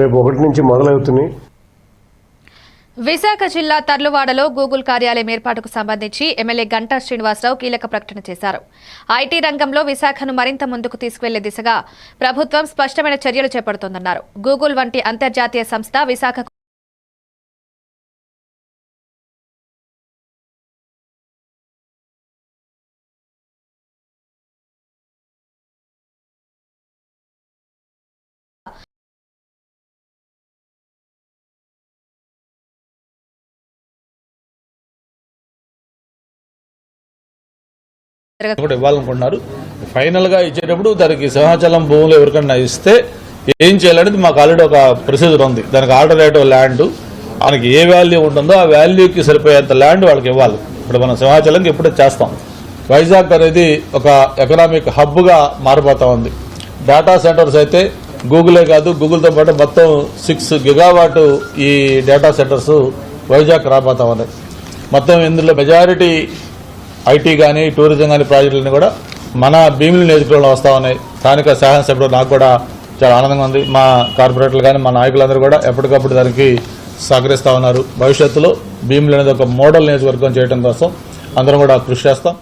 రేపు ఒకటి నుంచి మొదలవుతున్నాయి. విశాఖ జిల్లా తర్లువాడలో గూగుల్ కార్యాలయం ఏర్పాటుకు సంబంధించి ఎమ్మెల్యే గంటా శ్రీనివాసరావు కీలక ప్రకటన చేశారు. ఐటీ రంగంలో విశాఖను మరింత ముందుకు తీసుకువెళ్ళే దిశగా ప్రభుత్వం స్పష్టమైన చర్యలు చేపడుతోందన్నారు. గూగుల్ వంటి అంతర్జాతీయ సంస్థ విశాఖకు కూడా ఇవ్వాలనుకుంటున్నారు. ఫైనల్గా ఇచ్చేటప్పుడు దానికి సింహాచలం భూములు ఎవరికన్నా ఇస్తే ఏం చేయాలనేది మాకు ఆల్రెడీ ఒక ప్రొసీజర్ ఉంది. దానికి ఆర్డర్ ఆల్టర్నేటివ్ ల్యాండ్ మనకి ఏ వాల్యూ ఉంటుందో ఆ వాల్యూకి సరిపోయేంత ల్యాండ్ వాళ్ళకి ఇవ్వాలి. ఇప్పుడు మనం సింహాచలంకి ఎప్పుడే చేస్తాం. వైజాగ్ అనేది ఒక ఎకనామిక్ హబ్గా మారిపోతా ఉంది. డేటా సెంటర్స్ అయితే గూగులే కాదు గూగుల్తో పాటు మొత్తం సిక్స్ గిగావాట్ ఈ డేటా సెంటర్స్ వైజాగ్ రాబోతా ఉన్నాయి. మొత్తం ఇందులో మెజారిటీ ఐటీ కానీ టూరిజం కానీ ప్రాజెక్టులన్నీ కూడా మన భీమిలి నియోజకవర్గంలో వస్తూ ఉన్నాయి. స్థానిక శాసనసభ్యులు నాకు కూడా చాలా ఆనందంగా ఉంది. మా కార్పొరేటర్లు కానీ మా నాయకులందరూ కూడా ఎప్పటికప్పుడు దానికి సహకరిస్తూ ఉన్నారు. భవిష్యత్తులో భీమిలి అనేది ఒక మోడల్ నియోజకవర్గం చేయడం కోసం అందరం కూడా కృషి చేస్తాం.